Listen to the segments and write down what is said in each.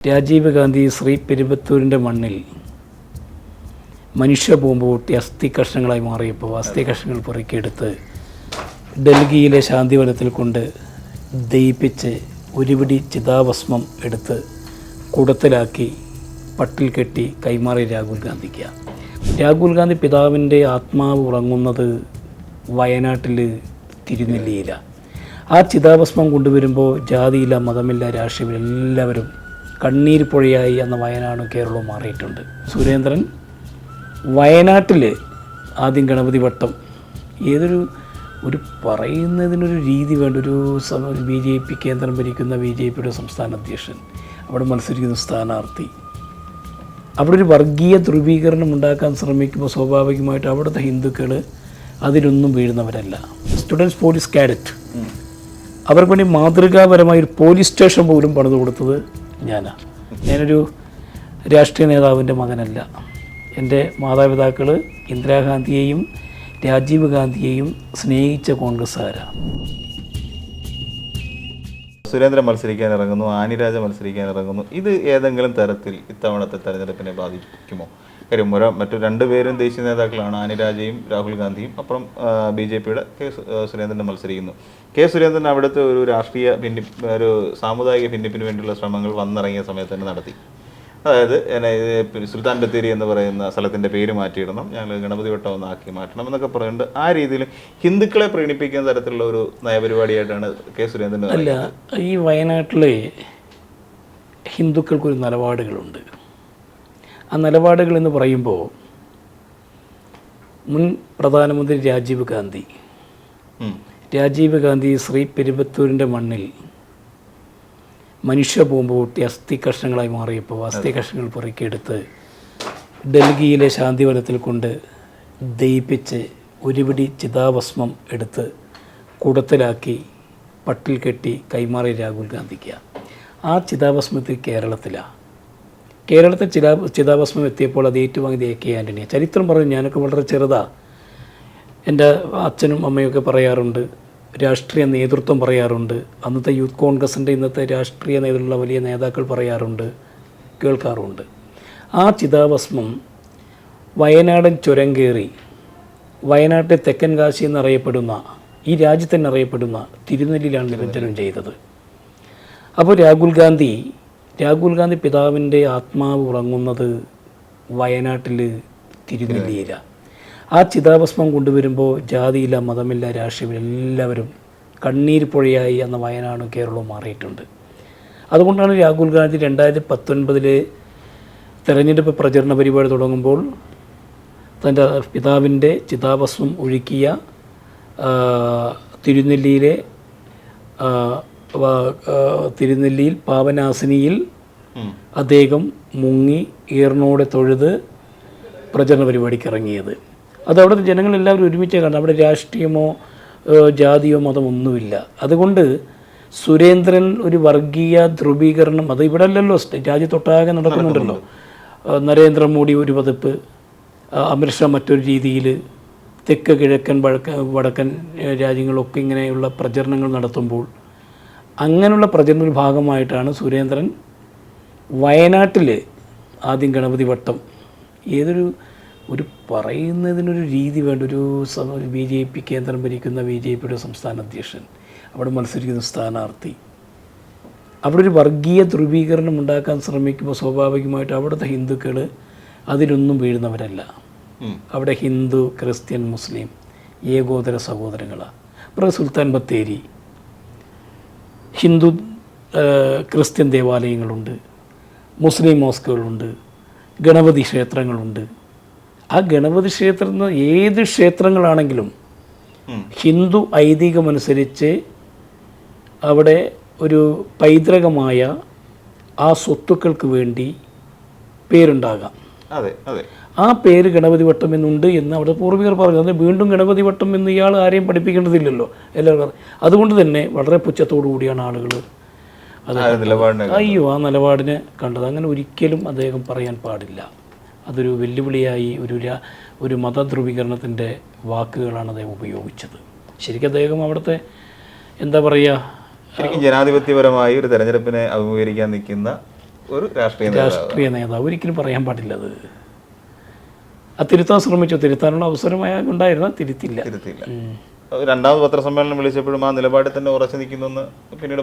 രാജീവ് ഗാന്ധി ശ്രീ പെരുമ്പത്തൂരിന്റെ മണ്ണിൽ മനുഷ്യ ബോംബ് പൊട്ടി അസ്ഥി കഷ്ണങ്ങളായി മാറിയപ്പോൾ അസ്ഥി കഷ്ണങ്ങൾ പൊറുക്കിയെടുത്ത് ഡൽഹിയിലെ ശാന്തിവനത്തിൽ കൊണ്ട് ദയിപ്പിച്ച് ഒരുപിടി ചിതാഭസ്മം എടുത്ത് കുടത്തിലാക്കി പട്ടിൽ കെട്ടി കൈമാറി രാഹുൽ ഗാന്ധിക്ക്. രാഹുൽ ഗാന്ധി പിതാവിന്റെ ആത്മാവ് ഉറങ്ങുന്നത് വയനാട്ടിൽ തിരുനെല്ലിയില്ല ആ ചിതാഭസ്മം കൊണ്ടുവരുമ്പോൾ ജാതിയില്ല മതമില്ല രാഷ്ട്രീയമില്ല എല്ലാവരും കണ്ണീർ പുഴയായി എന്ന വയനാടും കേരളവും മാറിയിട്ടുണ്ട്. സുരേന്ദ്രൻ വയനാട്ടിൽ ആദ്യം ഗണപതി വട്ടം ഏതൊരു ഒരു പറയുന്നതിനൊരു രീതി വേണ്ട ഒരു ബി ജെ പി കേന്ദ്രം ഭരിക്കുന്ന ബി ജെ പിയുടെ സംസ്ഥാന അധ്യക്ഷൻ അവിടെ മത്സരിക്കുന്ന സ്ഥാനാർത്ഥി. അവിടെ ഒരു വർഗീയ ധ്രുവീകരണം ഉണ്ടാക്കാൻ ശ്രമിക്കുമ്പോൾ സ്വാഭാവികമായിട്ട് അവിടുത്തെ ഹിന്ദുക്കൾ അതിലൊന്നും വീഴുന്നവരല്ല. Students police cadet. അവർക്ക് വേണ്ടി മാതൃകാപരമായ ഒരു പോലീസ് സ്റ്റേഷൻ പോലും പണിത് കൊടുത്തത് ഞാനാണ് ഞാനൊരു രാഷ്ട്രീയ നേതാവിന്റെ മകനല്ല. എന്റെ മാതാപിതാക്കൾ ഇന്ദിരാഗാന്ധിയെയും രാജീവ് ഗാന്ധിയെയും സ്നേഹിച്ച കോൺഗ്രസ്സുകാരാണ് സുരേന്ദ്രൻ മത്സരിക്കാൻ ഇറങ്ങുന്നു ആനിരാജ മത്സരിക്കാൻ ഇറങ്ങുന്നു. ഇത് ഏതെങ്കിലും തരത്തിൽ ഇത്തവണത്തെ തെരഞ്ഞെടുപ്പിനെ ബാധിക്കുമോ? കാര്യം മറ്റു രണ്ടുപേരും ദേശീയ നേതാക്കളാണ് ആനിരാജയും രാഹുൽ ഗാന്ധിയും. അപ്പുറം ബി ജെ പിയുടെ കെ സുരേന്ദ്രൻ മത്സരിക്കുന്നു. കെ സുരേന്ദ്രൻ അവിടുത്തെ ഒരു രാഷ്ട്രീയ ഭിന്നി ഒരു സാമുദായിക ഭിന്നിപ്പിന് വേണ്ടിയുള്ള ശ്രമങ്ങൾ വന്നിറങ്ങിയ സമയത്ത് തന്നെ നടത്തി. അതായത് സുൽത്താൻ ബത്തേരി എന്ന് പറയുന്ന സ്ഥലത്തിന്റെ പേര് മാറ്റിയിടണം. ഞങ്ങൾ ഗണപതി വട്ടം ഒന്ന് ആക്കി മാറ്റണം എന്നൊക്കെ പറയുന്നുണ്ട് ആ രീതിയിൽ ഹിന്ദുക്കളെ പ്രീണിപ്പിക്കുന്ന തരത്തിലുള്ള ഒരു നയപരിപാടിയായിട്ടാണ് കെ സുരേന്ദ്രൻ അല്ല ഈ വയനാട്ടിലെ ഹിന്ദുക്കൾക്കൊരു നിലപാടുകളുണ്ട്. ആ നിലപാടുകൾ എന്ന് പറയുമ്പോൾ മുൻ പ്രധാനമന്ത്രി രാജീവ് ഗാന്ധി. രാജീവ് ഗാന്ധി ശ്രീ പെരുമ്പത്തൂരിന്റെ മണ്ണിൽ മനുഷ്യ ബോംബ് പൊട്ടി അസ്ഥി കഷ്ണങ്ങളായി മാറിയപ്പോൾ അസ്ഥി കഷ്ണങ്ങൾ പൊറുക്കിയെടുത്ത് ഡൽഹിയിലെ ശാന്തിവനത്തിൽ കൊണ്ട് ദയിപ്പിച്ച് ഒരുപിടി ചിതാഭസ്മം എടുത്ത് കൂടത്തിലാക്കി പട്ടിൽ കെട്ടി കൈമാറി രാഹുൽ ഗാന്ധിക്ക്. ആ ചിതാഭസ്മത്തിൽ കേരളത്തിലാണ് കേരളത്തിൽ ചിതാ ചിതാഭസ്മം എത്തിയപ്പോൾ അത് ഏറ്റുവാങ്ങിയത് എ കെ ആന്റണിയാണ് ചരിത്രം പറഞ്ഞു ഞാനൊക്കെ വളരെ ചെറുതാണ് എന്റെ അച്ഛനും അമ്മയൊക്കെ പറയാറുണ്ട് രാഷ്ട്രീയ നേതൃത്വം പറയാറുണ്ട്. അന്നത്തെ യൂത്ത് കോൺഗ്രസിന്റെ ഇന്നത്തെ രാഷ്ട്രീയ നേതൃത്വമുള്ള വലിയ നേതാക്കൾ പറയാറുണ്ട് കേൾക്കാറുണ്ട് ആ ചിതാഭസ്മം വയനാടൻ ചുരം കയറി വയനാട്ടെ തെക്കൻ കാശി എന്നറിയപ്പെടുന്ന ഈ രാജ്യത്ത് തന്നെ അറിയപ്പെടുന്ന തിരുനെല്ലിയിലാണ് നിരഞ്ജനം ചെയ്തത്. അപ്പോൾ രാഹുൽ ഗാന്ധി രാഹുൽ ഗാന്ധി പിതാവിന്റെ ആത്മാവ് ഉറങ്ങുന്നത് വയനാട്ടിൽ തിരുനെല്ലിയില ആ ചിതാഭസ്മം കൊണ്ടുവരുമ്പോൾ ജാതിയില്ല മതമില്ല രാഷ്ട്രീയമില്ല എല്ലാവരും കണ്ണീർ പുഴയായി എന്ന വയനാടും കേരളവും മാറിയിട്ടുണ്ട്. അതുകൊണ്ടാണ് രാഹുൽ ഗാന്ധി രണ്ടായിരത്തി പത്തൊൻപതിൽ തെരഞ്ഞെടുപ്പ് പ്രചരണ പരിപാടി തുടങ്ങുമ്പോൾ തന്റെ പിതാവിന്റെ ചിതാഭസ്മം ഒഴുക്കിയ തിരുനെല്ലിയിലെ തിരുനെല്ലിയിൽ പാവനാസിനിയിൽ അദ്ദേഹം മുങ്ങി ഈർണോടെ തൊഴുത് പ്രചരണ പരിപാടിക്ക് ഇറങ്ങിയത്. അത് അവിടുത്തെ ജനങ്ങളെല്ലാവരും ഒരുമിച്ച് കണ്ടു. അവിടെ രാഷ്ട്രീയമോ ജാതിയോ മതം ഒന്നുമില്ല. അതുകൊണ്ട് സുരേന്ദ്രൻ ഒരു വർഗീയ ധ്രുവീകരണം അത് ഇവിടെ അല്ലല്ലോ രാജ്യത്തൊട്ടാകെ നടക്കുന്നുണ്ടല്ലോ. നരേന്ദ്രമോദി ഒരു പതിപ്പ് അമിത്ഷാ മറ്റൊരു രീതിയിൽ തെക്ക് കിഴക്കൻ വഴക്ക വടക്കൻ രാജ്യങ്ങളൊക്കെ ഇങ്ങനെയുള്ള പ്രചരണങ്ങൾ നടത്തുമ്പോൾ അങ്ങനെയുള്ള പ്രചരണ ഭാഗമായിട്ടാണ് സുരേന്ദ്രൻ വയനാട്ടിൽ ആദ്യം ഗണപതി വട്ടം. ഏതൊരു ഒരു പറയുന്നതിനൊരു രീതി വേണ്ട. ഒരു ബി ജെ പി കേന്ദ്രം ഭരിക്കുന്ന ബി ജെ പിയുടെ സംസ്ഥാന അധ്യക്ഷൻ. അവിടെ മത്സരിക്കുന്ന സ്ഥാനാർത്ഥി. അവിടെ ഒരു വർഗീയ ധ്രുവീകരണം ഉണ്ടാക്കാൻ ശ്രമിക്കുമ്പോൾ സ്വാഭാവികമായിട്ട് അവിടുത്തെ ഹിന്ദുക്കൾ അതിലൊന്നും വീഴുന്നവരല്ല. അവിടെ ഹിന്ദു ക്രിസ്ത്യൻ മുസ്ലിം ഏകോദര സഹോദരങ്ങളാണ് ഇവിടെ സുൽത്താൻ ബത്തേരി. ഹിന്ദു ക്രിസ്ത്യൻ ദേവാലയങ്ങളുണ്ട്. മുസ്ലിം മോസ്കുകളുണ്ട്. ഗണപതി ക്ഷേത്രങ്ങളുണ്ട്. ആ ഗണപതി ക്ഷേത്രം എന്ന് ഏത് ക്ഷേത്രങ്ങളാണെങ്കിലും ഹിന്ദു ഐതിഹ്യമനുസരിച്ച് അവിടെ ഒരു പൈതൃകമായ ആ സ്വത്തുക്കൾക്ക് വേണ്ടി പേരുണ്ടാകാം. അതെ അതെ. ആ പേര് ഗണപതി വട്ടം എന്നുണ്ട് എന്ന് അവിടെ പൂർവികർ പറഞ്ഞു. അത് വീണ്ടും ഗണപതി വട്ടം എന്ന് ഇയാൾ ആരെയും പഠിപ്പിക്കേണ്ടതില്ലല്ലോ. എല്ലാവരും. അതുകൊണ്ട് തന്നെ വളരെ പുച്ഛത്തോടു കൂടിയാണ് ആളുകൾ അത് ആ അയ്യോ ആ നിലപാടിനെ കണ്ടത്. അങ്ങനെ ഒരിക്കലും അദ്ദേഹം പറയാൻ പാടില്ല. അതൊരു വെല്ലുവിളിയായി ഒരു ഒരു മതധ്രുവീകരണത്തിന്റെ വാക്കുകളാണ് അദ്ദേഹം ഉപയോഗിച്ചത്. ശരിക്കും അദ്ദേഹം അവിടുത്തെ എന്താ പറയുക ശരിക്കും ജനാധിപത്യപരമായി ഒരു തെരഞ്ഞെടുപ്പിനെ അഭിമുഖീകരിക്കാൻ നിൽക്കുന്ന ഒരു രാഷ്ട്രീയ രാഷ്ട്രീയ നേതാവ്. ഒരിക്കലും പറയാൻ പാടില്ല അത്. ആ തിരുത്താൻ ശ്രമിച്ചു. തിരുത്താനുള്ള അവസരമായ ഉണ്ടായിരുന്ന തിരുത്തില്ല. തിരുത്തില്ല രണ്ടാമത് പത്രസമ്മേളനം വിളിച്ചപ്പോഴും ആ നിലപാടിൽ തന്നെ ഉറച്ചു നിൽക്കുന്നെന്ന് പിന്നീട്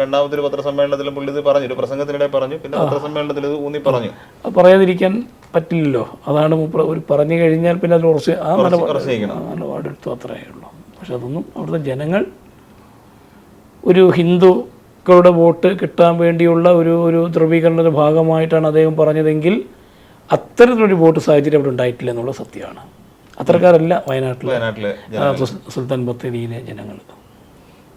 രണ്ടാമതൊരു പത്രസമ്മേളനത്തിലും പുള്ളി ഇത് പറഞ്ഞു. ഒരു പ്രസംഗത്തിനിടെ പറഞ്ഞു. പിന്നെ പത്രസമ്മേളനത്തിൽ ഇത് ഊന്നി പറഞ്ഞു. പറയാതിരിക്കാൻ പറ്റില്ലല്ലോ. അതാണ് ഒരു പറഞ്ഞു കഴിഞ്ഞാൽ പിന്നെ അതിൽ ഉറച്ച് ആ നിലപാടെടുത്തു അത്രയേ ഉള്ളൂ. പക്ഷെ അതൊന്നും അവിടുത്തെ ജനങ്ങൾ ഒരു ഹിന്ദുക്കളുടെ വോട്ട് കിട്ടാൻ വേണ്ടിയുള്ള ഒരു ഒരു ധ്രുവീകരണത്തിന്റെ ഭാഗമായിട്ടാണ് അദ്ദേഹം പറഞ്ഞതെങ്കിൽ അത്തരത്തിലൊരു വോട്ട് സാഹചര്യം അവിടെ ഉണ്ടായിട്ടില്ല എന്നുള്ള സത്യമാണ്. അത്തരക്കാരല്ല വയനാട്ടിലെ വയനാട്ടിലെ സുൽത്താൻ ബത്തേരിയിലെ ജനങ്ങൾ.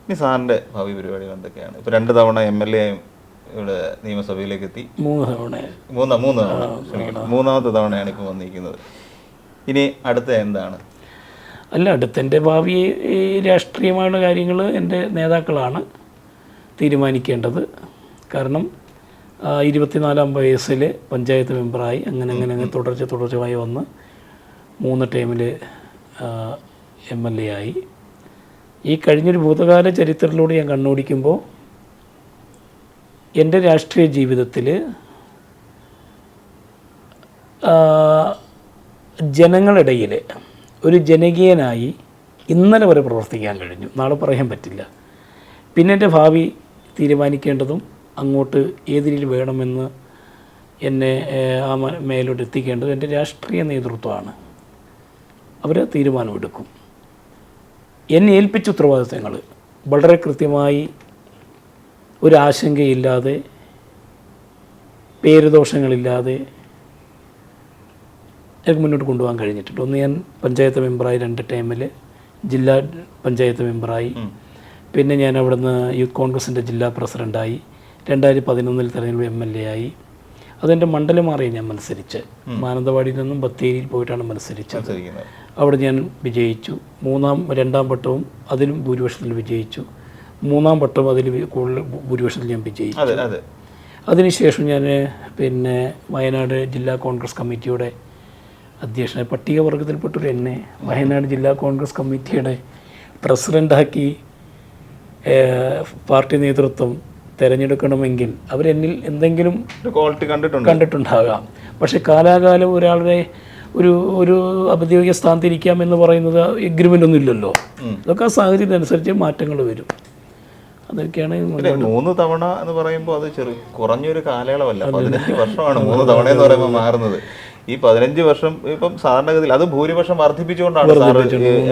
ഇനി സാറിന്റെ ഭാവി പരിപാടികൾ എന്തൊക്കെയാണ്? ഇപ്പൊ രണ്ട് തവണ എം എൽ എ ഇവിടെ നിയമസഭയിലേക്ക് എത്തി. മൂന്ന് തവണ. മൂന്ന് മൂന്ന് തവണ. മൂന്നാമത്തെ തവണയാണ് ഇപ്പോൾ വന്നിരിക്കുന്നത്. ഇനി അടുത്ത എന്താണ്? അല്ല അടുത്തെന്റെ ഭാവി ഈ രാഷ്ട്രീയമായുള്ള കാര്യങ്ങൾ എന്റെ നേതാക്കളാണ് തീരുമാനിക്കേണ്ടത്. കാരണം ഇരുപത്തിനാലാം വയസ്സിൽ പഞ്ചായത്ത് മെമ്പറായി അങ്ങനെ അങ്ങനെ അങ്ങനെ തുടർച്ച തുടർച്ചയായി വന്ന് മൂന്ന് ടൈമിൽ എം എൽ എ ആയി. ഈ കഴിഞ്ഞൊരു ഭൂതകാല ചരിത്രത്തിലൂടെ ഞാൻ കണ്ണോടിക്കുമ്പോൾ എന്റെ രാഷ്ട്രീയ ജീവിതത്തിൽ ജനങ്ങളിടയിൽ ഒരു ജനകീയനായി ഇന്നലെ വരെ പ്രവർത്തിക്കാൻ കഴിഞ്ഞു. നാളെ പറയാൻ പറ്റില്ല. പിന്നെ എന്റെ ഭാവി തീരുമാനിക്കേണ്ടതും അങ്ങോട്ട് ഏത് രീതിയിൽ വേണമെന്ന് എന്നെ ആ മേലോട്ട് എത്തിക്കേണ്ടത് എന്റെ രാഷ്ട്രീയ നേതൃത്വമാണ്. അവർ തീരുമാനമെടുക്കും. എന്നെ ഏൽപ്പിച്ച ഉത്തരവാദിത്തങ്ങൾ വളരെ കൃത്യമായി ഒരാശങ്കയില്ലാതെ പേരുദോഷങ്ങളില്ലാതെ എനിക്ക് മുന്നോട്ട് കൊണ്ടുപോകാൻ കഴിഞ്ഞിട്ടുണ്ട്. ഒന്ന് ഞാൻ പഞ്ചായത്ത് മെമ്പറായി രണ്ട് ടൈമിൽ ജില്ലാ പഞ്ചായത്ത് മെമ്പറായി. പിന്നെ ഞാൻ അവിടുന്ന് യൂത്ത് കോൺഗ്രസിന്റെ ജില്ലാ പ്രസിഡന്റായി രണ്ടായിരത്തി പതിനൊന്നിൽ തെരഞ്ഞെടുപ്പ് എം എൽ എ ആയി. അതെന്റെ മണ്ഡലം മാറി ഞാൻ മത്സരിച്ച് മാനന്തവാടിയിൽ നിന്നും ബത്തേരിയിൽ പോയിട്ടാണ് മത്സരിച്ചത്. അവിടെ ഞാൻ വിജയിച്ചു. മൂന്നാം രണ്ടാം വട്ടവും അതിലും ഭൂരിപക്ഷത്തിൽ വിജയിച്ചു. മൂന്നാം വട്ടം അതിൽ കൂടുതൽ ഭൂരിപക്ഷത്തിൽ ഞാൻ വിജയിച്ചു. അതെ അതെ. അതിനുശേഷം ഞാൻ പിന്നെ വയനാട് ജില്ലാ കോൺഗ്രസ് കമ്മിറ്റിയുടെ അധ്യക്ഷനായി പട്ടികവർഗത്തിൽപ്പെട്ടൊരു എന്നെ വയനാട് ജില്ലാ കോൺഗ്രസ് കമ്മിറ്റിയുടെ പ്രസിഡന്റാക്കി പാർട്ടി നേതൃത്വം തിരഞ്ഞെടുക്കണമെങ്കിൽ അവരെന്നിൽ എന്തെങ്കിലും ക്വാളിറ്റി കണ്ടിട്ടുണ്ട്? കണ്ടിട്ടുണ്ടാകാം. പക്ഷെ കാലാകാലം ഒരാളുടെ ഒരു ഒരു ഔദ്യോഗിക സ്ഥാനത്ത് ഇരിക്കാം എന്ന് പറയുന്നത് എഗ്രിമെന്റ് ഒന്നും ഇല്ലല്ലോ അതൊക്കെ ആ സാഹചര്യം അനുസരിച്ച് മാറ്റങ്ങൾ വരും. അതൊക്കെയാണ് മൂന്ന് തവണ എന്ന് പറയുമ്പോൾ അത് ചെറു കുറഞ്ഞൊരു കാലയളവല്ല. പതിനഞ്ച് വർഷമാണ് മൂന്ന് തവണ എന്ന് പറയുമ്പോൾ മാറുന്നത്. ഈ പതിനഞ്ച് വർഷം ഇപ്പം സാധാരണഗതിയിൽ അത് ഭൂരിപക്ഷം വർദ്ധിപ്പിച്ചുകൊണ്ടാണ്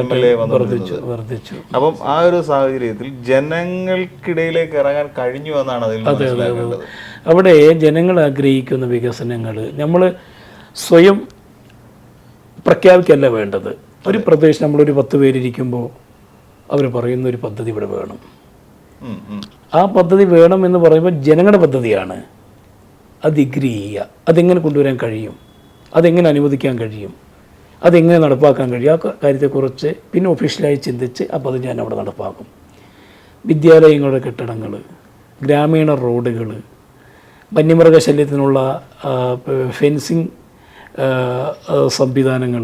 എം എൽ എ വർദ്ധിച്ചു അപ്പം ആ ഒരു സാഹചര്യത്തിൽ ജനങ്ങൾക്കിടയിലേക്ക് ഇറങ്ങാൻ കഴിഞ്ഞു എന്നാണ് അതിൽ മനസ്സിലാക്കേണ്ടത്. അവിടെ ജനങ്ങൾ ആഗ്രഹിക്കുന്ന വികസനങ്ങൾ നമ്മൾ സ്വയം പ്രഖ്യാപിക്കല്ല വേണ്ടത്? ഒരു പ്രദേശം നമ്മളൊരു പത്ത് പേരിരിക്കുമ്പോൾ അവർ പറയുന്ന ഒരു പദ്ധതി ഇവിടെ വേണം. ആ പദ്ധതി വേണം എന്ന് പറയുമ്പോൾ ജനങ്ങളുടെ പദ്ധതിയാണ്. അത് ഡിഗ്രി ചെയ്യുക. അതെങ്ങനെ കൊണ്ടുവരാൻ കഴിയും? അതെങ്ങനെ അനുവദിക്കാൻ കഴിയും? അതെങ്ങനെ നടപ്പാക്കാൻ കഴിയും? ആ കാര്യത്തെക്കുറിച്ച് പിന്നെ ഒഫീഷ്യലായി ചിന്തിച്ച് ആ പദ്ധതി ഞാൻ അവിടെ നടപ്പാക്കും. വിദ്യാലയങ്ങളുടെ കെട്ടിടങ്ങൾ ഗ്രാമീണ റോഡുകൾ വന്യമൃഗശല്യത്തിനുള്ള ഫെൻസിങ് സംവിധാനങ്ങൾ.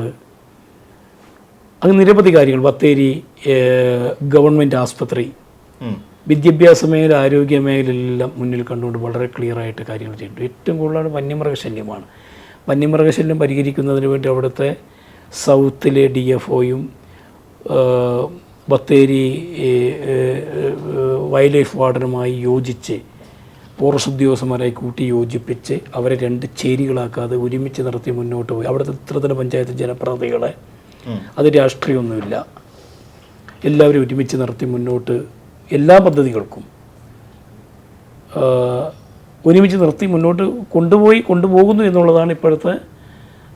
അങ്ങനെ നിരവധി കാര്യങ്ങൾ. ബത്തേരി ഗവൺമെന്റ് ആസ്പത്രി. വിദ്യാഭ്യാസ മേഖല ആരോഗ്യ മേഖലയിലെല്ലാം മുന്നിൽ കണ്ടുകൊണ്ട് വളരെ ക്ലിയർ ആയിട്ട് കാര്യങ്ങൾ ചെയ്തിട്ടുണ്ട് ഏറ്റവും കൂടുതലാണ് വന്യമൃഗശല്യമാണ്. വന്യമൃഗശല്യം പരിഹരിക്കുന്നതിന് വേണ്ടി അവിടുത്തെ സൗത്തിലെ ഡി എഫ് ഒയും ബത്തേരി വൈൽഡ് ലൈഫ് വാർഡനുമായി യോജിച്ച് ഫോറസ്റ്റ് ഉദ്യോഗസ്ഥന്മാരായി കൂട്ടി യോജിപ്പിച്ച് അവരെ രണ്ട് ചേരികളാക്കാതെ ഒരുമിച്ച് നടത്തി മുന്നോട്ട് പോയി. അവിടുത്തെ ഇത്രതല പഞ്ചായത്ത് ജനപ്രതിനിധികളെ അത് രാഷ്ട്രീയമൊന്നുമില്ല. എല്ലാവരും ഒരുമിച്ച് നടത്തി മുന്നോട്ട് എല്ലാ പദ്ധതികൾക്കും ഒരുമിച്ച് നിർത്തി മുന്നോട്ട് കൊണ്ടുപോയി കൊണ്ടുപോകുന്നു എന്നുള്ളതാണ് ഇപ്പോഴത്തെ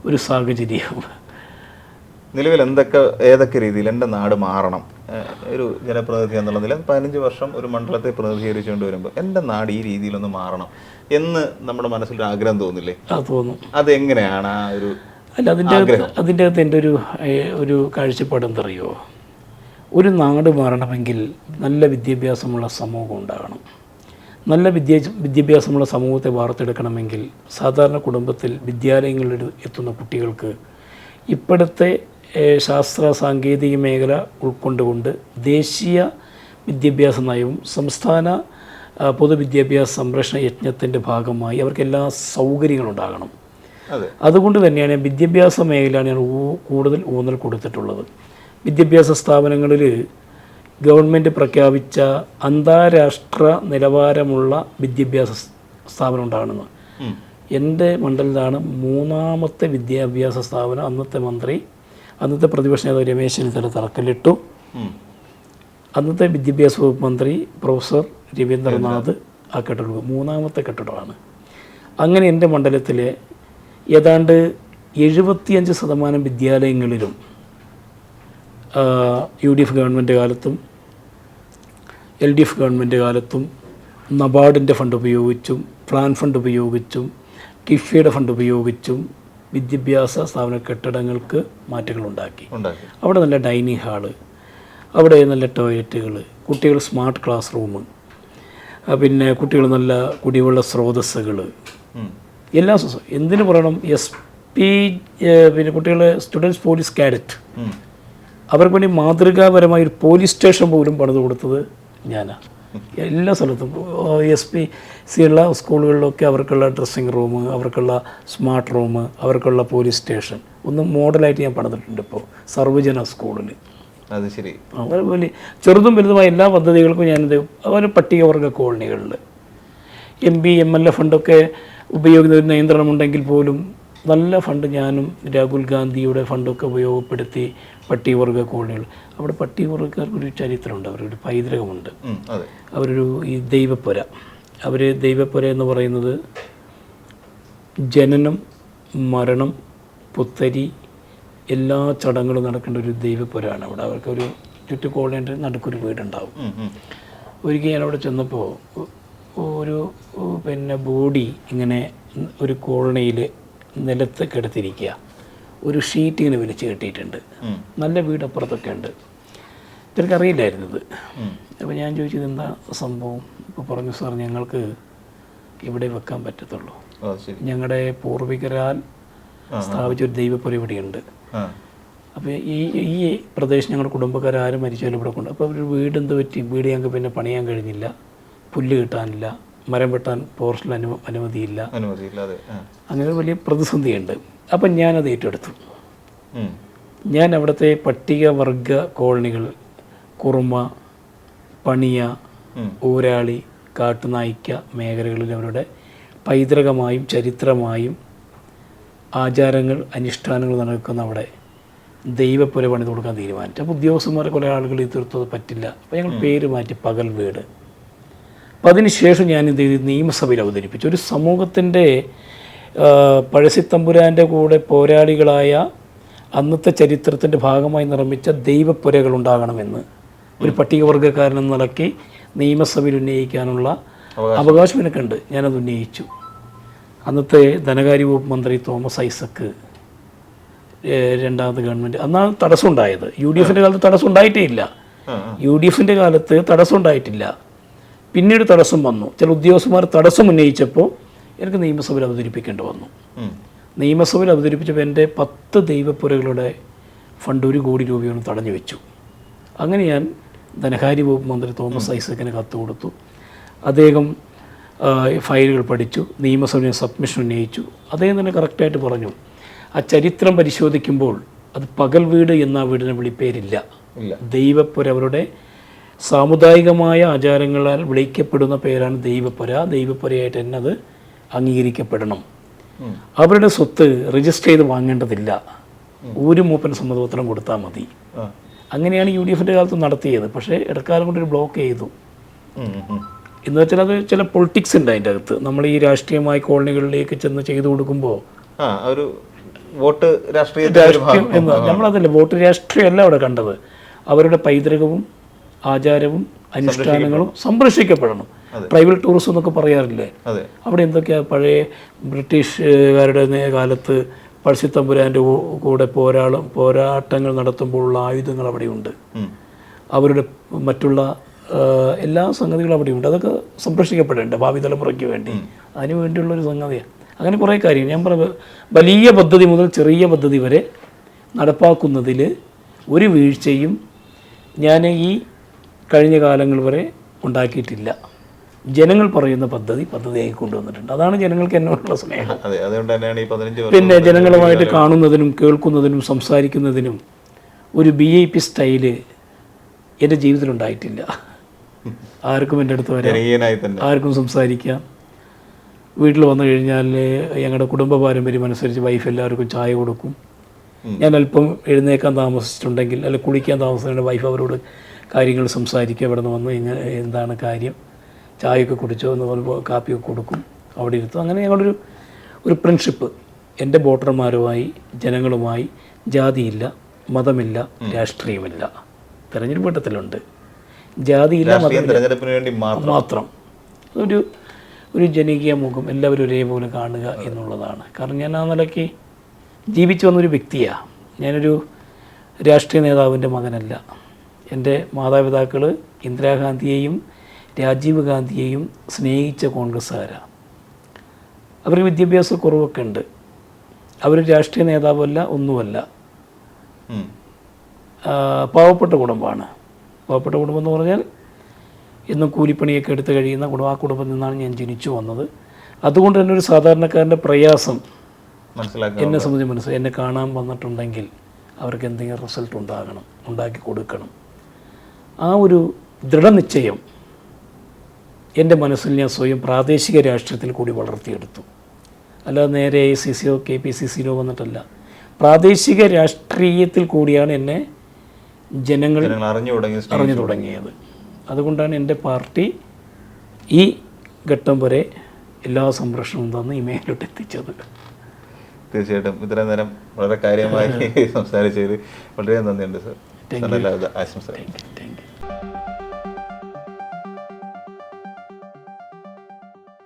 ഒരു സാഹചര്യം. നിലവിൽ എന്തൊക്കെ ഏതൊക്കെ രീതിയിൽ എന്റെ നാട് മാറണം? ഒരു ജനപ്രതിനിധി എന്നുള്ള നില പതിനഞ്ച് വർഷം ഒരു മണ്ഡലത്തെ പ്രതിനിധീകരിച്ചുകൊണ്ട് വരുമ്പോൾ എന്റെ നാട് ഈ രീതിയിലൊന്ന് മാറണം എന്ന് നമ്മുടെ മനസ്സിൽ ഒരു ആഗ്രഹം തോന്നില്ലേ? ആ തോന്നും. അതെങ്ങനെയാണ് ആ ഒരു അല്ല അതിന്റെ അകത്ത് അതിന്റെ അകത്ത് എന്റെ ഒരു ഒരു കാഴ്ചപ്പാട് എന്തറിയോ? ഒരു നാട് മാറണമെങ്കിൽ നല്ല വിദ്യാഭ്യാസമുള്ള സമൂഹം ഉണ്ടാകണം. നല്ല വിദ്യ വിദ്യാഭ്യാസമുള്ള സമൂഹത്തെ വാർത്തെടുക്കണമെങ്കിൽ സാധാരണ കുടുംബത്തിൽ വിദ്യാലയങ്ങളിൽ എത്തുന്ന കുട്ടികൾക്ക് ഇപ്പോഴത്തെ ശാസ്ത്ര സാങ്കേതിക മേഖല ഉൾക്കൊണ്ടുകൊണ്ട് ദേശീയ വിദ്യാഭ്യാസ നയവും സംസ്ഥാന പൊതുവിദ്യാഭ്യാസ സംരക്ഷണ യജ്ഞത്തിന്റെ ഭാഗമായി അവർക്ക് എല്ലാ സൗകര്യങ്ങളും ഉണ്ടാകണം അതെ. അതുകൊണ്ട് തന്നെയാണ് വിദ്യാഭ്യാസ മേഖലയാണ് ഞാൻ കൂടുതൽ ഊന്നൽ കൊടുത്തിട്ടുള്ളത്. വിദ്യാഭ്യാസ സ്ഥാപനങ്ങളിൽ ഗവൺമെന്റ് പ്രഖ്യാപിച്ച അന്താരാഷ്ട്ര നിലവാരമുള്ള വിദ്യാഭ്യാസ സ്ഥാപനം ഉണ്ടാകണമെന്ന്. എന്റെ മണ്ഡലത്തിലാണ് മൂന്നാമത്തെ വിദ്യാഭ്യാസ സ്ഥാപനം അന്നത്തെ മന്ത്രി അന്നത്തെ പ്രതിപക്ഷ നേതാവ് രമേശ് ചെന്നിത്തല തറക്കല്ലിട്ടു. അന്നത്തെ വിദ്യാഭ്യാസ വകുപ്പ് മന്ത്രി പ്രൊഫസർ രവീന്ദ്രനാഥ് ആ കെട്ടിടം മൂന്നാമത്തെ കെട്ടിടമാണ്. അങ്ങനെ എന്റെ മണ്ഡലത്തിലെ ഏതാണ്ട് എഴുപത്തിയഞ്ച് ശതമാനം വിദ്യാലയങ്ങളിലും യു ഡി എഫ് ഗവൺമെന്റ് കാലത്തും എൽ ഡി എഫ് ഗവൺമെന്റ് കാലത്തും നബാർഡിന്റെ ഫണ്ട് ഉപയോഗിച്ചും പ്ലാൻ ഫണ്ട് ഉപയോഗിച്ചും കിഫിയുടെ ഫണ്ട് ഉപയോഗിച്ചും വിദ്യാഭ്യാസ സ്ഥാപന കെട്ടിടങ്ങൾക്ക് മാറ്റങ്ങളുണ്ടാക്കി ഉണ്ടാക്കി. അവിടെ നല്ല ഡൈനിങ് ഹാൾ അവിടെ നല്ല ടോയ്ലറ്റുകൾ കുട്ടികൾ സ്മാർട്ട് ക്ലാസ് റൂം പിന്നെ കുട്ടികൾ നല്ല കുടിവെള്ള സ്രോതസ്സുകൾ. എല്ലാ എന്തിനു പറയണം? എസ് പി പിന്നെ കുട്ടികളെ സ്റ്റുഡൻസ് പോലീസ് കാഡറ്റ്. അവർക്ക് വേണ്ടി മാതൃകാപരമായ ഒരു പോലീസ് സ്റ്റേഷൻ പോലും പണിത് കൊടുത്തത് ഞാനാണ് എല്ലാ സ്ഥലത്തും. എസ് പി സി ഉള്ള സ്കൂളുകളിലൊക്കെ അവർക്കുള്ള ഡ്രസ്സിങ് റൂം അവർക്കുള്ള സ്മാർട്ട് റൂം അവർക്കുള്ള പോലീസ് സ്റ്റേഷൻ. ഒന്ന് മോഡലായിട്ട് ഞാൻ പണിതിട്ടുണ്ട് ഇപ്പോൾ സർവജന സ്കൂളിൽ അത് ശരി. അതുപോലെ ചെറുതും വലുതുമായ എല്ലാ പദ്ധതികൾക്കും ഞാനിത് അതുപോലെ പട്ടികവർഗ കോളനികളിൽ M P M L A ഫണ്ടൊക്കെ ഉപയോഗിക്കുന്ന ഒരു നിയന്ത്രണമുണ്ടെങ്കിൽ പോലും നല്ല ഫണ്ട് ഞാനും രാഹുൽ ഗാന്ധിയുടെ ഫണ്ടൊക്കെ ഉപയോഗപ്പെടുത്തി പട്ടികവർഗ കോളനികൾ അവിടെ പട്ടികവർഗക്കാർക്കൊരു ചരിത്രമുണ്ട് അവരൊരു പൈതൃകമുണ്ട്. അവരൊരു ഈ ദൈവപ്പുര. അവർ ദൈവപ്പുര എന്ന് പറയുന്നത് ജനനം മരണം പുത്തരി എല്ലാ ചടങ്ങുകളും നടക്കേണ്ട ഒരു ദൈവപ്പുരമാണ് അവിടെ. അവർക്കൊരു ചുറ്റു കോളേന്റെ നടുക്കൊരു വീടുണ്ടാവും. ഒരിക്കൽ ഞാൻ അവിടെ ചെന്നപ്പോൾ ഒരു പിന്നെ ബോഡി ഇങ്ങനെ ഒരു കോളനിയിൽ നിലത്ത് കിടത്തിരിക്കുക ഒരു ഷീറ്റ് ഇങ്ങനെ വലിച്ചു കെട്ടിയിട്ടുണ്ട് നല്ല വീടപ്പുറത്തൊക്കെ ഉണ്ട്. ഇവർക്ക് അറിയില്ലായിരുന്നു ഇത് അപ്പോൾ ഞാൻ ചോദിച്ചത് എന്താ സംഭവം? ഇപ്പോൾ പറഞ്ഞു സാർ ഞങ്ങൾക്ക് ഇവിടെ വെക്കാൻ പറ്റത്തുള്ളൂ. ഞങ്ങളുടെ പൂർവികരാൽ സ്ഥാപിച്ച ഒരു ദൈവപ്പുര ഇവിടെയുണ്ട്. ആ. അപ്പോൾ ഈ ഈ പ്രദേശം ഞങ്ങളുടെ കുടുംബക്കാരും മരിച്ചാലും ഇവിടെ കൊണ്ട് അപ്പോൾ ഒരു വീട് എന്ത് പറ്റി? വീട് ഞങ്ങൾക്ക് പിന്നെ പണിയാൻ കഴിഞ്ഞില്ല. പുല്ല് കിട്ടാനില്ല. മരം വെട്ടാൻ ഫോറസ്റ്റിൽ അനു അനുമതിയില്ല. അനുമതിയില്ലാതെ അങ്ങനെ വലിയ പ്രതിസന്ധിയുണ്ട്. അപ്പം ഞാനത് ഏറ്റെടുത്തു. ഞാൻ അവിടുത്തെ പട്ടികവർഗ കോളനികൾ കുറുമ പണിയ. ഊരാളി കാട്ടുനായിക്ക മേഖലകളിൽ അവരുടെ പൈതൃകമായും ചരിത്രമായും ആചാരങ്ങൾ അനുഷ്ഠാനങ്ങൾ നടക്കുന്ന അവിടെ ദൈവപ്പുര പണിത് കൊടുക്കാൻ തീരുമാനിച്ചു. അപ്പോൾ ഉദ്യോഗസ്ഥന്മാരെ കുറേ ആളുകൾ ഈ തീർത്തത് പറ്റില്ല. അപ്പോൾ ഞങ്ങൾ പേര് മാറ്റി പകൽ വീട്. അപ്പം അതിനുശേഷം ഞാൻ എന്ത് ചെയ്തു നിയമസഭയിൽ അവതരിപ്പിച്ചു. ഒരു സമൂഹത്തിന്റെ പഴശ്ശിത്തമ്പുരാന്റെ കൂടെ പോരാളികളായ അന്നത്തെ ചരിത്രത്തിന്റെ ഭാഗമായി നിർമ്മിച്ച ദൈവപ്പുരകൾ ഉണ്ടാകണമെന്ന് ഒരു പട്ടികവർഗക്കാരൻ എന്ന നിലയ്ക്ക് നിയമസഭയിൽ ഉന്നയിക്കാനുള്ള അവകാശം. എനിക്കുണ്ട്. ഞാനത് ഉന്നയിച്ചു. അന്നത്തെ ധനകാര്യ വകുപ്പ് മന്ത്രി തോമസ് ഐസക്ക് രണ്ടാമത് ഗവൺമെന്റ്. അന്നാണ് തടസ്സം ഉണ്ടായത് യു ഡി എഫിന്റെ കാലത്ത് തടസ്സം ഉണ്ടായിട്ടേ ഇല്ല. യു ഡി എഫിന്റെ കാലത്ത് തടസ്സം ഉണ്ടായിട്ടില്ല പിന്നീട് തടസ്സം വന്നു. ചില ഉദ്യോഗസ്ഥന്മാർ തടസ്സം ഉന്നയിച്ചപ്പോൾ എനിക്ക് നിയമസഭയിൽ അവതരിപ്പിക്കേണ്ടി വന്നു. നിയമസഭയിൽ അവതരിപ്പിച്ചപ്പോൾ എന്റെ പത്ത് ദൈവപ്പുരകളുടെ ഫണ്ട് ഒരു കോടി രൂപയോളം തടഞ്ഞു വെച്ചു. അങ്ങനെ ഞാൻ ധനകാര്യ വകുപ്പ് മന്ത്രി തോമസ് ഐസക്കിന് കത്ത് കൊടുത്തു. അദ്ദേഹം ഫയലുകൾ പഠിച്ചു നിയമസഭയിൽ സബ്മിഷൻ ഉന്നയിച്ചു. അദ്ദേഹം തന്നെ കറക്റ്റായിട്ട് പറഞ്ഞു ആ ചരിത്രം പരിശോധിക്കുമ്പോൾ അത് പകൽ വീട് എന്ന വീടിന് വിളിപ്പേരില്ല ദൈവപ്പുരവരുടെ ദൈവപ്പുര അവരുടെ സാമുദായികമായ ആചാരങ്ങളാൽ വിളിക്കപ്പെടുന്ന പേരാണ് ദൈവപ്പുര ദൈവപ്പുരയായിട്ട് തന്നെ അത് അംഗീകരിക്കപ്പെടണം അവരുടെ സ്വത്ത് രജിസ്റ്റർ ചെയ്ത് വാങ്ങേണ്ടതില്ല. ഒരു മൂപ്പൻ സമ്മതപത്രം കൊടുത്താൽ മതി. അങ്ങനെയാണ് യു ഡി എഫിന്റെ കാലത്ത് നടത്തിയത്. പക്ഷേ ഇടക്കാലം കൊണ്ട് ഒരു ബ്ലോക്ക് ചെയ്തു. എന്ന് വെച്ചാൽ അത് ചില പൊളിറ്റിക്സ് ഉണ്ട് അതിന്റെ അകത്ത്. നമ്മൾ ഈ രാഷ്ട്രീയമായ കോളനികളിലേക്ക് ചെന്ന് ചെയ്തു കൊടുക്കുമ്പോൾ ഒരു വോട്ട് രാഷ്ട്രീയം നമ്മളതല്ല വോട്ട് രാഷ്ട്രീയമല്ല അവിടെ കണ്ടത്. അവരുടെ പൈതൃകവും ആചാരവും അനുഷ്ഠാനങ്ങളും സംരക്ഷിക്കപ്പെടണം. ട്രൈബൽ ടൂറിസം എന്നൊക്കെ പറയാറില്ലേ? അവിടെ എന്തൊക്കെയാ പഴയ ബ്രിട്ടീഷുകാരുടെ കാലത്ത് പഴശ്ശിത്തമ്പുരാന്റെ കൂടെ പോരാളം പോരാട്ടങ്ങൾ നടത്തുമ്പോഴുള്ള ആയുധങ്ങൾ അവിടെയുണ്ട്. അവരുടെ മറ്റുള്ള എല്ലാ സംഗതികളും അവിടെയുണ്ട്. അതൊക്കെ സംരക്ഷിക്കപ്പെടേണ്ട ഭാവി തലമുറയ്ക്ക് വേണ്ടി? അതിനു വേണ്ടിയുള്ളൊരു സംഗതിയാണ് അങ്ങനെ കുറേ കാര്യം. ഞാൻ പറഞ്ഞ വലിയ പദ്ധതി മുതൽ ചെറിയ പദ്ധതി വരെ നടപ്പാക്കുന്നതിൽ ഒരു വീഴ്ചയും ഞാൻ ഈ കഴിഞ്ഞ കാലങ്ങൾ വരെ ഉണ്ടാക്കിയിട്ടില്ല. ജനങ്ങൾ പറയുന്ന പദ്ധതി പദ്ധതിയായി കൊണ്ടുവന്നിട്ടുണ്ട്. അതാണ് ജനങ്ങൾക്ക് എന്നോടുള്ള സ്നേഹം. പിന്നെ ജനങ്ങളുമായിട്ട് കാണുന്നതിനും കേൾക്കുന്നതിനും സംസാരിക്കുന്നതിനും ഒരു ബി ഐ പി സ്റ്റൈൽ എന്റെ ജീവിതത്തിൽ ഉണ്ടായിട്ടില്ല. ആർക്കും എന്റെ അടുത്ത് വരാം. ആർക്കും സംസാരിക്കാം. വീട്ടിൽ വന്നു കഴിഞ്ഞാൽ ഞങ്ങളുടെ കുടുംബ പാരമ്പര്യം അനുസരിച്ച് വൈഫ് എല്ലാവർക്കും ചായ കൊടുക്കും. ഞാൻ അല്പം എഴുന്നേക്കാൻ താമസിച്ചിട്ടുണ്ടെങ്കിൽ അല്ലെങ്കിൽ കുളിക്കാൻ താമസിച്ചിട്ടുണ്ടെങ്കിൽ വൈഫ് അവരോട് കാര്യങ്ങൾ സംസാരിക്കുക ഇവിടെ നിന്ന് വന്ന് ഇങ്ങനെ എന്താണ് കാര്യം ചായയൊക്കെ കുടിച്ചോ എന്ന് പറയുമ്പോൾ കാപ്പിയൊക്കെ കൊടുക്കും അവിടെ ഇരുത്തും. അങ്ങനെ ഞങ്ങളൊരു ഒരു ഫ്രണ്ട്ഷിപ്പ് എന്റെ വോട്ടർമാരുമായി ജനങ്ങളുമായി ജാതിയില്ല മതമില്ല രാഷ്ട്രീയമില്ല. തെരഞ്ഞെടുപ്പ് ഘട്ടത്തിലുണ്ട്. ജാതിയില്ല തെരഞ്ഞെടുപ്പിന് വേണ്ടി മാത്രം. മാത്രം. ഒരു ഒരു ജനകീയ മുഖം എല്ലാവരും ഒരേപോലെ കാണുക എന്നുള്ളതാണ്. കാരണം ഞാൻ ആ നിലയ്ക്ക് ജീവിച്ചു വന്നൊരു വ്യക്തിയാണ് ഞാനൊരു രാഷ്ട്രീയ നേതാവിന്റെ മകനല്ല. എന്റെ മാതാപിതാക്കൾ ഇന്ദിരാഗാന്ധിയെയും രാജീവ് ഗാന്ധിയെയും സ്നേഹിച്ച കോൺഗ്രസ്സുകാരാണ് അവർക്ക് വിദ്യാഭ്യാസ കുറവൊക്കെ ഉണ്ട്. അവർ രാഷ്ട്രീയ നേതാവല്ല ഒന്നുമല്ല. പാവപ്പെട്ട കുടുംബമാണ്. പാവപ്പെട്ട കുടുംബം എന്ന് പറഞ്ഞാൽ എന്നും കൂലിപ്പണിയൊക്കെ എടുത്ത് കഴിയുന്ന കുടുംബം ആ കുടുംബത്തിൽ നിന്നാണ് ഞാൻ ജനിച്ചു വന്നത്. അതുകൊണ്ട് തന്നെ ഒരു സാധാരണക്കാരന്റെ പ്രയാസം എന്നെ സംബന്ധിച്ച് മനസ്സിലായി. എന്നെ കാണാൻ വന്നിട്ടുണ്ടെങ്കിൽ അവർക്ക് എന്തെങ്കിലും റിസൾട്ട് ഉണ്ടാകണം ഉണ്ടാക്കി കൊടുക്കണം. ആ ഒരു ദൃഢനിശ്ചയം എന്റെ മനസ്സിൽ ഞാൻ സ്വയം പ്രാദേശിക രാഷ്ട്രീയത്തിൽ കൂടി വളർത്തിയെടുത്തു. അല്ലാതെ നേരെ എ സി സിയോ കെ പി സി സിയിലോ വന്നിട്ടല്ല. പ്രാദേശിക രാഷ്ട്രീയത്തിൽ കൂടിയാണ് എന്നെ ജനങ്ങൾ അറിഞ്ഞു തുടങ്ങി അറിഞ്ഞു തുടങ്ങിയത്. അതുകൊണ്ടാണ് എന്റെ പാർട്ടി ഈ ഘട്ടം വരെ എല്ലാ സംരക്ഷണവും തന്ന് ഈ മേലോട്ട് എത്തിച്ചത്. തീർച്ചയായിട്ടും ഇത്രയും നേരം വളരെ കാര്യമായി സംസാരിച്ചതിൽ വളരെ നന്ദിയുണ്ട് സർ. ആശംസ